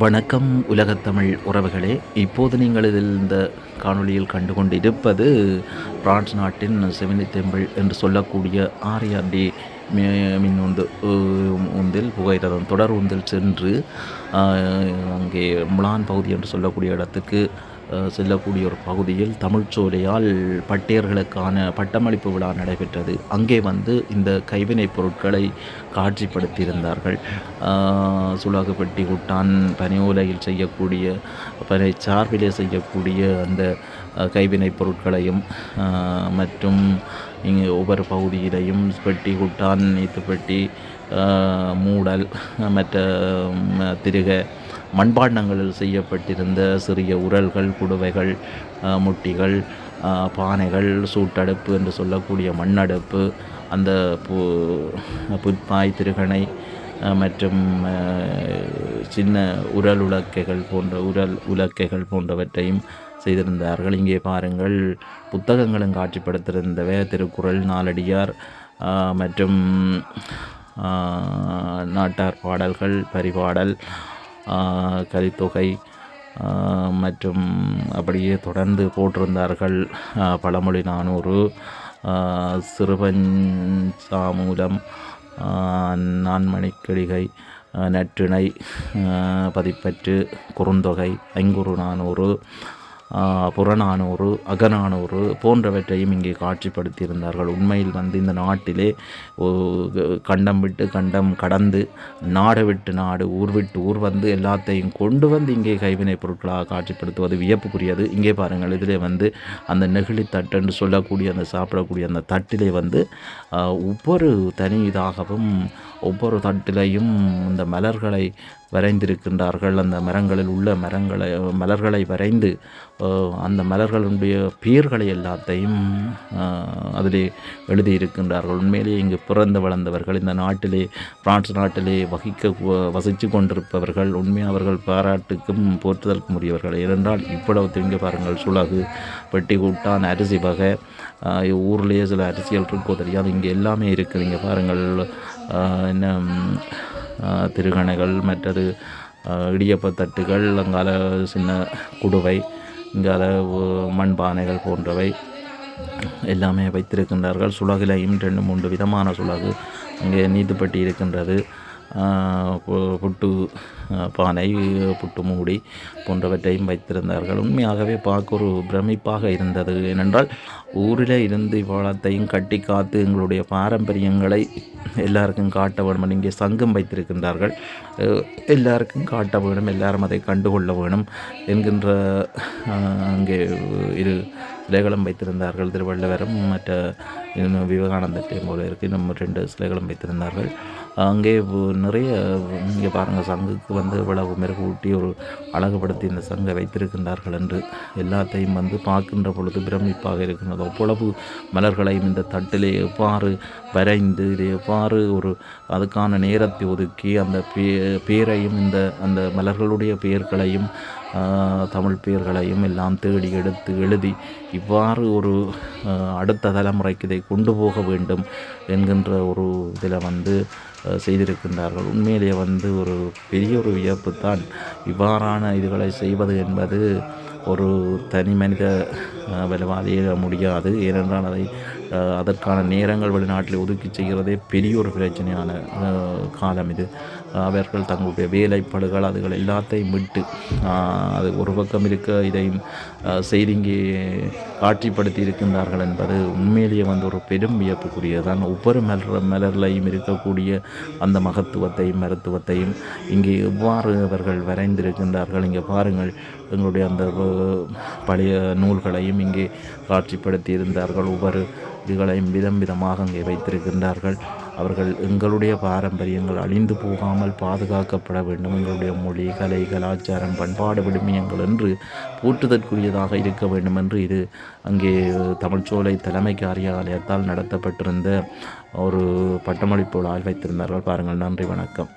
வணக்கம் உலகத்தமிழ் உறவுகளே. இப்போது நீங்கள் இதில் இந்த காணொளியில் கண்டுகொண்டிருப்பது பிரான்ஸ் நாட்டின் செவினி தெம்பிள் என்று சொல்லக்கூடிய ஆர்ஆர்டி மின் உந்து உந்தில் புகையிரதம் தொடர் உந்தில் சென்று அங்கே முலான் பகுதி என்று சொல்லக்கூடிய இடத்துக்கு செல்லக்கூடிய ஒரு பகுதியில் தமிழ்ச்சோலையால் பட்டியர்களுக்கான பட்டமளிப்பு விழா நடைபெற்றது. அங்கே வந்து இந்த கைவினைப் பொருட்களை காட்சிப்படுத்தியிருந்தார்கள். சுலாகுப்பட்டி குட்டான் பனியோலையில் செய்யக்கூடிய பனை சார்பிலே செய்யக்கூடிய அந்த கைவினைப் பொருட்களையும் மற்றும் இங்கே ஒவ்வொரு பகுதியிலையும் பெட்டி குட்டான் நீத்துப்பட்டி மூடல் மற்ற திருக மண்பாண்டங்களில் செய்யப்பட்டிருந்த சிறிய உரல்கள் குடுவைகள் முட்டிகள் பானைகள் சூட்டடுப்பு என்று சொல்லக்கூடிய மண்ணடுப்பு அந்த பு புட்பாய் திருகணை மற்றும் சின்ன உரல் உலக்கைகள் போன்ற உரல் உலக்கைகள் போன்றவற்றையும் செய்திருந்தார்கள். இங்கே பாருங்கள் புத்தகங்களும் காட்சிப்படுத்திருந்தவை. திருக்குறள் நாலடியார் மற்றும் நாட்டார் பாடல்கள் பரிபாடல் கலித்தொகை மற்றும் அப்படியே தொடர்ந்து போட்டிருந்தார்கள். பழமொழி நானூறு சிறுபஞ்சாமூலம் நான்மணிக்கடிகை நற்றிணை பதிப்பற்று குறுந்தொகை ஐங்குறு நானூறு புறநானூறு அகநானூறு போன்றவற்றையும் இங்கே காட்சிப்படுத்தியிருந்தார்கள். உண்மையில் வந்து இந்த நாட்டிலே கண்டம் விட்டு கண்டம் கடந்து நாடு விட்டு நாடு ஊர் விட்டு ஊர் வந்து எல்லாத்தையும் கொண்டு வந்து இங்கே கைவினைப் பொருட்களாக காட்சிப்படுத்துவது வியப்புக்குரியது. இங்கே பாருங்கள் இதிலே வந்து அந்த நெகிழி தட்டு என்று சொல்லக்கூடிய அந்த சாப்பிடக்கூடிய அந்த தட்டிலே வந்து ஒவ்வொரு தனி இதாகவும் ஒவ்வொரு தட்டிலையும் இந்த மலர்களை வரைந்திருக்கின்றார்கள். அந்த மரங்களில் உள்ள மரங்களை மலர்களை வரைந்து அந்த மலர்களுடைய பெயர்களை எல்லாத்தையும் அதிலே எழுதியிருக்கின்றார்கள். உண்மையிலேயே இங்கு பிறந்து வளர்ந்தவர்கள் இந்த நாட்டிலே பிரான்ஸ் நாட்டிலே வகிக்க வசித்து கொண்டிருப்பவர்கள் உண்மையாக அவர்கள் பாராட்டுக்கும் போற்றுதலுக்கும் உரியவர்கள். ஏனென்றால் இவ்வளவு திங்க பாருங்கள் சுலகு பெட்டி கூட்டான் அரிசி வகை ஊர்லேயே சில அரிசிகள் இருக்கோ தெரியாது. இங்கே எல்லாமே இருக்குது. இங்கே பாருங்கள் என்ன திருகணைகள் மற்றது இடியப்பத்தட்டுகள் அங்கால சின்ன குடுவை இங்கால மண்பானைகள் போன்றவை எல்லாமே வைத்திருக்கின்றார்கள். சுலகிலையும் ரெண்டு மூன்று விதமான சுலகு அங்கே நீத்துப்பட்டி இருக்கின்றது புட்டு பானை புட்டு மூடி போன்றவற்றையும் வைத்திருந்தார்கள். உண்மையாகவே பார்க்க ஒரு பிரமிப்பாக இருந்தது. ஏனென்றால் ஊரில் இருந்து இவ்வளத்தையும் கட்டி காத்து எங்களுடைய பாரம்பரியங்களை எல்லாருக்கும் காட்ட வேண்டும் இங்கே சங்கம் வைத்திருக்கின்றார்கள். எல்லாருக்கும் காட்ட வேணும். எல்லாரும் அதை கண்டுகொள்ள வேணும் என்கின்ற அங்கே இரு சிலைகளும் வைத்திருந்தார்கள். திருவள்ளுவரும் மற்ற விவேகானந்தத்தையும் போல இருக்குது இன்னும் ரெண்டு சிலைகளும் வைத்திருந்தார்கள். அங்கே நிறைய இங்கே பாருங்கள் சங்குக்கு வந்து இவ்வளவு மெருகூட்டி ஒரு அழகுபடுத்தி இந்த சங்கை வைத்திருக்கின்றார்கள் என்று எல்லாத்தையும் வந்து பார்க்கின்ற பொழுது பிரமிப்பாக இருக்கின்றது. அவ்வளவு மலர்களையும் இந்த தட்டிலே எவ்வாறு வரைந்து இதை எவ்வாறு ஒரு அதுக்கான நேரத்தை ஒதுக்கி அந்த பே பேரையும் இந்த அந்த மலர்களுடைய பெயர்களையும் தமிழ் பெயர்களையும் எல்லாம் தேடி எடுத்து எழுதி இவ்வாறு ஒரு அடுத்த தலைமுறைக்கு இதை கொண்டு போக வேண்டும் என்கின்ற ஒரு இதில் வந்து செய்திருக்கின்றார்கள். உண்மையிலேயே வந்து ஒரு பெரிய ஒரு வியப்பு தான் இவ்வாறான இதுகளை செய்வது என்பது ஒரு தனி மனித விலவாதிய முடியாது. ஏனென்றால் அதை அதற்கான நேரங்கள் வெளிநாட்டில் ஒதுக்கி செய்கிறதே பெரிய ஒரு பிரச்சனையான காலம் இது. அவர்கள் தங்களுடைய வேலைப்பாடுகள் அதுகள் எல்லாத்தையும் விட்டு அது ஒரு பக்கம் இருக்க இதையும் செய்தி இங்கே காட்சிப்படுத்தி இருக்கின்றார்கள் என்பது உண்மையிலேயே வந்து ஒரு பெரும் வியப்புக்குரியதான் ஒவ்வொரு மலர் மலர்லையும் இருக்கக்கூடிய அந்த மகத்துவத்தையும் மருத்துவத்தையும் இங்கே எவ்வாறு அவர்கள் வரைந்திருக்கின்றார்கள்? இங்கே பாருங்கள் எங்களுடைய அந்த பழைய நூல்களையும் இங்கே காட்சிப்படுத்தி இருந்தார்கள் ஒவ்வொரு இதுகளையும் விதம் விதமாக அங்கே வைத்திருக்கின்றார்கள். அவர்கள் எங்களுடைய பாரம்பரியங்கள் அழிந்து போகாமல் பாதுகாக்கப்பட வேண்டும். எங்களுடைய மொழி கலை கலாச்சாரம் பண்பாடு விடுமியங்கள் என்று போற்றுதற்குரியதாக இருக்க வேண்டும் என்று இது அங்கே தமிழ்ச்சோலை தலைமை காரியாலயத்தால் நடத்தப்பட்டிருந்த ஒரு பட்டமளிப்பு விழா வைத்திருந்தார்கள். பாருங்கள் நன்றி வணக்கம்.